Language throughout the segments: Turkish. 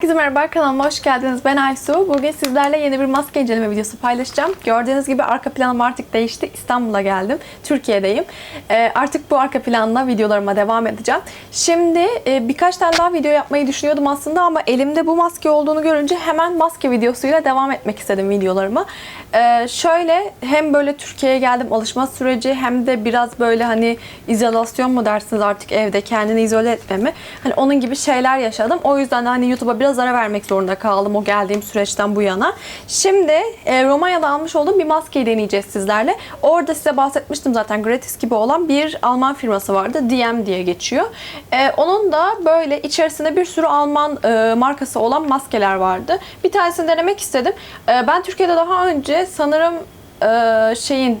Herkese merhaba kanalıma hoş geldiniz. Ben Aysu. Bugün sizlerle yeni bir maske inceleme videosu paylaşacağım. Gördüğünüz gibi arka planım artık değişti. İstanbul'a geldim. Türkiye'deyim. Ee, artık bu arka planla videolarıma devam edeceğim. Şimdi e, birkaç tane daha video yapmayı düşünüyordum aslında ama elimde bu maske olduğunu görünce hemen maske videosuyla devam etmek istedim videolarıma. Ee, şöyle hem böyle Türkiye'ye geldim alışma süreci hem de biraz böyle hani izolasyon mu dersiniz artık evde kendini izole etmemi. Hani onun gibi şeyler yaşadım. O yüzden de hani YouTube'a biraz ara vermek zorunda kaldım o geldiğim süreçten bu yana. Şimdi e, Romanya'da almış olduğum bir maskeyi deneyeceğiz sizlerle. Orada size bahsetmiştim zaten gratis gibi olan bir Alman firması vardı. DM diye geçiyor. E, onun da böyle içerisinde bir sürü Alman e, markası olan maskeler vardı. Bir tanesini denemek istedim. E, ben Türkiye'de daha önce sanırım e, şeyin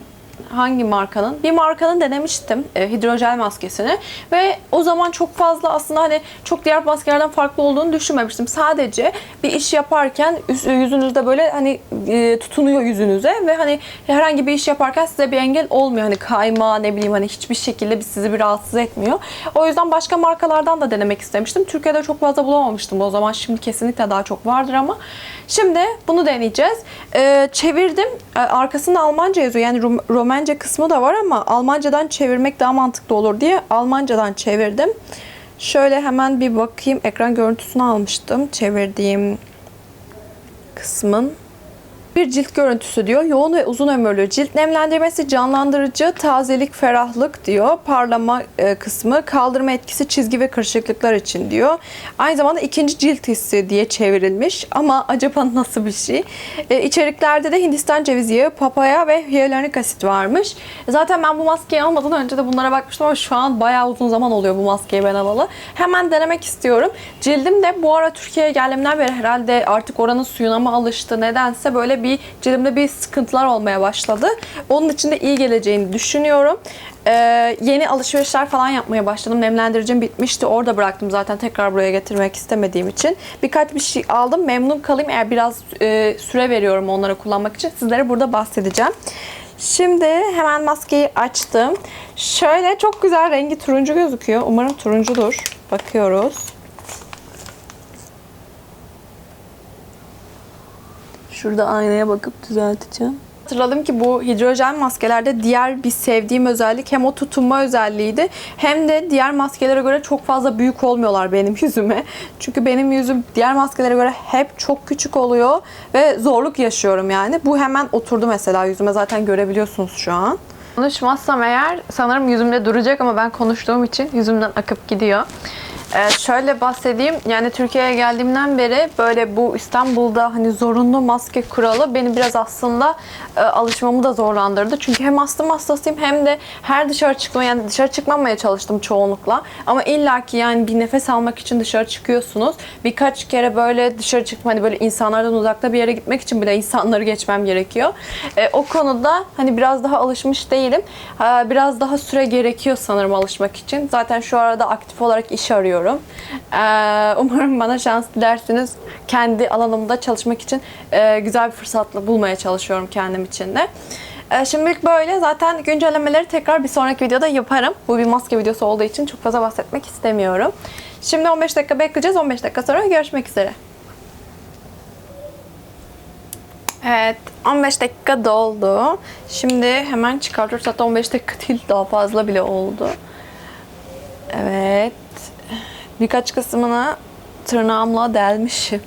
hangi markanın? Bir markanın denemiştim e, hidrojel maskesini ve o zaman çok fazla aslında hani çok diğer maskelerden farklı olduğunu düşünmemiştim. Sadece bir iş yaparken üz- yüzünüzde böyle hani e, tutunuyor yüzünüze ve hani herhangi bir iş yaparken size bir engel olmuyor. Hani kayma ne bileyim hani hiçbir şekilde sizi bir rahatsız etmiyor. O yüzden başka markalardan da denemek istemiştim. Türkiye'de çok fazla bulamamıştım o zaman. Şimdi kesinlikle daha çok vardır ama. Şimdi bunu deneyeceğiz. E, çevirdim. E, arkasında Almanca yazıyor. Yani Rum- Romence kısmı da var ama Almancadan çevirmek daha mantıklı olur diye Almancadan çevirdim. Şöyle hemen bir bakayım. Ekran görüntüsünü almıştım. Çevirdiğim kısmın. Bir cilt görüntüsü diyor. Yoğun ve uzun ömürlü cilt nemlendirmesi, canlandırıcı, tazelik, ferahlık diyor. Parlama e, kısmı, kaldırma etkisi çizgi ve kırışıklıklar için diyor. Aynı zamanda ikinci cilt hissi diye çevrilmiş. Ama acaba nasıl bir şey? E, içeriklerde de Hindistan cevizi yağı, papaya ve hyaluronik asit varmış. Zaten ben bu maskeyi almadan önce de bunlara bakmıştım ama şu an bayağı uzun zaman oluyor bu maskeyi ben alalı. Hemen denemek istiyorum. Cildim de bu ara Türkiye'ye geldiğimden beri herhalde artık oranın suyuna mı alıştı nedense böyle bir cildimde bir sıkıntılar olmaya başladı. Onun için de iyi geleceğini düşünüyorum. Ee, yeni alışverişler falan yapmaya başladım. Nemlendiricim bitmişti. Orada bıraktım zaten tekrar buraya getirmek istemediğim için. Birkaç bir şey aldım. Memnun kalayım. Eğer biraz e, süre veriyorum onlara kullanmak için sizlere burada bahsedeceğim. Şimdi hemen maskeyi açtım. Şöyle çok güzel rengi turuncu gözüküyor. Umarım turuncudur. Bakıyoruz. Şurada aynaya bakıp düzelteceğim. Hatırladım ki bu hidrojen maskelerde diğer bir sevdiğim özellik hem o tutunma özelliğiydi hem de diğer maskelere göre çok fazla büyük olmuyorlar benim yüzüme. Çünkü benim yüzüm diğer maskelere göre hep çok küçük oluyor ve zorluk yaşıyorum yani. Bu hemen oturdu mesela yüzüme zaten görebiliyorsunuz şu an. Konuşmazsam eğer sanırım yüzümde duracak ama ben konuştuğum için yüzümden akıp gidiyor. Ee, şöyle bahsedeyim. Yani Türkiye'ye geldiğimden beri böyle bu İstanbul'da hani zorunlu maske kuralı beni biraz aslında e, alışmamı da zorlandırdı. Çünkü hem astım hastasıyım hem de her dışarı çıkma yani dışarı çıkmamaya çalıştım çoğunlukla. Ama illaki yani bir nefes almak için dışarı çıkıyorsunuz. Birkaç kere böyle dışarı çıkma hani böyle insanlardan uzakta bir yere gitmek için bile insanları geçmem gerekiyor. E, o konuda hani biraz daha alışmış değilim. Ha, biraz daha süre gerekiyor sanırım alışmak için. Zaten şu arada aktif olarak iş arıyorum. Ee, umarım bana şans dilersiniz. Kendi alanımda çalışmak için e, güzel bir fırsatla bulmaya çalışıyorum kendim için de. Ee, şimdilik böyle. Zaten güncellemeleri tekrar bir sonraki videoda yaparım. Bu bir maske videosu olduğu için çok fazla bahsetmek istemiyorum. Şimdi 15 dakika bekleyeceğiz. 15 dakika sonra görüşmek üzere. Evet, 15 dakika doldu. Şimdi hemen çıkartıyoruz. Hatta 15 dakika değil, daha fazla bile oldu. Evet. Birkaç kısmını tırnağımla delmişim.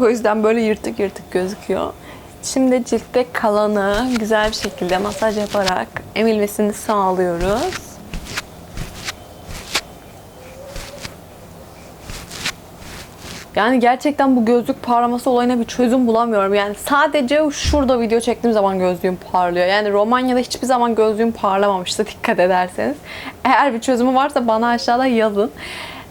O yüzden böyle yırtık yırtık gözüküyor. Şimdi ciltte kalanı güzel bir şekilde masaj yaparak emilmesini sağlıyoruz. Yani gerçekten bu gözlük parlaması olayına bir çözüm bulamıyorum. Yani sadece şurada video çektiğim zaman gözlüğüm parlıyor. Yani Romanya'da hiçbir zaman gözlüğüm parlamamıştı dikkat ederseniz. Eğer bir çözümü varsa bana aşağıda yazın.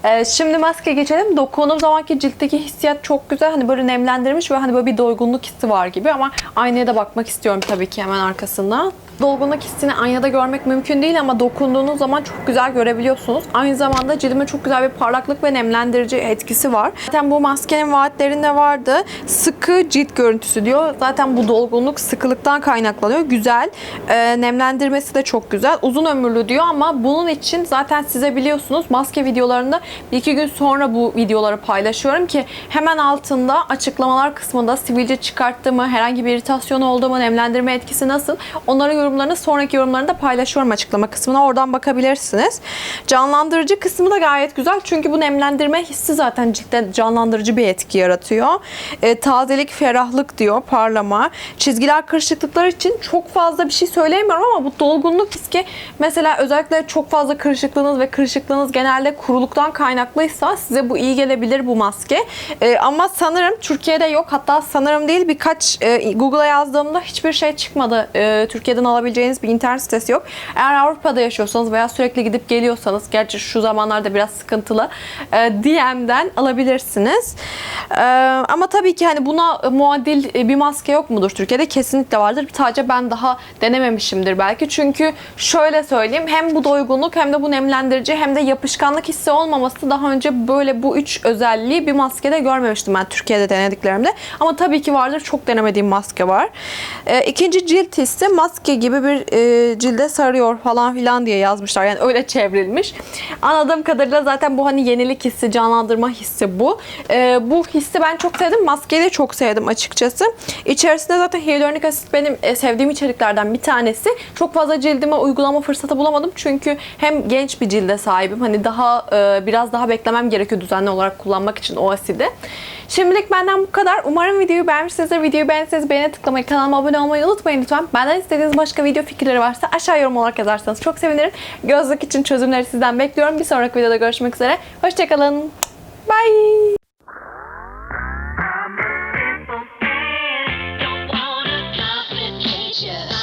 Ee, şimdi maske geçelim. Dokunduğum zamanki ciltteki hissiyat çok güzel. Hani böyle nemlendirmiş ve hani böyle bir doygunluk hissi var gibi ama aynaya da bakmak istiyorum tabii ki hemen arkasından. Dolgunluk hissini aynada görmek mümkün değil ama dokunduğunuz zaman çok güzel görebiliyorsunuz. Aynı zamanda cildime çok güzel bir parlaklık ve nemlendirici etkisi var. Zaten bu maskenin vaatlerinde vardı. Sıkı cilt görüntüsü diyor. Zaten bu dolgunluk sıkılıktan kaynaklanıyor. Güzel. Ee, nemlendirmesi de çok güzel. Uzun ömürlü diyor ama bunun için zaten size biliyorsunuz maske videolarında bir iki gün sonra bu videoları paylaşıyorum ki hemen altında açıklamalar kısmında sivilce çıkarttı mı, herhangi bir iritasyon oldu mu, nemlendirme etkisi nasıl onların yorumlarını sonraki yorumlarında paylaşıyorum açıklama kısmına. Oradan bakabilirsiniz. Canlandırıcı kısmı da gayet güzel çünkü bu nemlendirme hissi zaten ciltte canlandırıcı bir etki yaratıyor. E, tazelik, ferahlık diyor, parlama. Çizgiler, kırışıklıklar için çok fazla bir şey söyleyemiyorum ama bu dolgunluk hissi mesela özellikle çok fazla kırışıklığınız ve kırışıklığınız genelde kuruluktan kaynaklıysa size bu iyi gelebilir bu maske. E, ama sanırım Türkiye'de yok. Hatta sanırım değil birkaç e, Google'a yazdığımda hiçbir şey çıkmadı. E, Türkiye'den alabileceğiniz bir internet sitesi yok. Eğer Avrupa'da yaşıyorsanız veya sürekli gidip geliyorsanız gerçi şu zamanlarda biraz sıkıntılı e, DM'den alabilirsiniz. E, ama tabii ki hani buna muadil e, bir maske yok mudur Türkiye'de? Kesinlikle vardır. Sadece ben daha denememişimdir belki. Çünkü şöyle söyleyeyim hem bu doygunluk hem de bu nemlendirici hem de yapışkanlık hissi olmaması daha önce böyle bu üç özelliği bir maskede görmemiştim ben Türkiye'de denediklerimde. Ama tabii ki vardır. Çok denemediğim maske var. E, ikinci cilt hissi maske gibi bir e, cilde sarıyor falan filan diye yazmışlar. Yani öyle çevrilmiş. Anladığım kadarıyla zaten bu hani yenilik hissi, canlandırma hissi bu. E, bu hissi ben çok sevdim. Maskeyi de çok sevdim açıkçası. İçerisinde zaten hyaluronik asit benim e, sevdiğim içeriklerden bir tanesi. Çok fazla cildime uygulama fırsatı bulamadım. Çünkü hem genç bir cilde sahibim. Hani daha e, biraz daha beklemem gerekiyor düzenli olarak kullanmak için o asidi. Şimdilik benden bu kadar. Umarım videoyu beğenmişsinizdir. Videoyu beğendiyseniz beğene tıklamayı, kanalıma abone olmayı unutmayın lütfen. Benden istediğiniz başka video fikirleri varsa aşağı yorum olarak yazarsanız çok sevinirim. Gözlük için çözümleri sizden bekliyorum. Bir sonraki videoda görüşmek üzere. Hoşçakalın. Bye.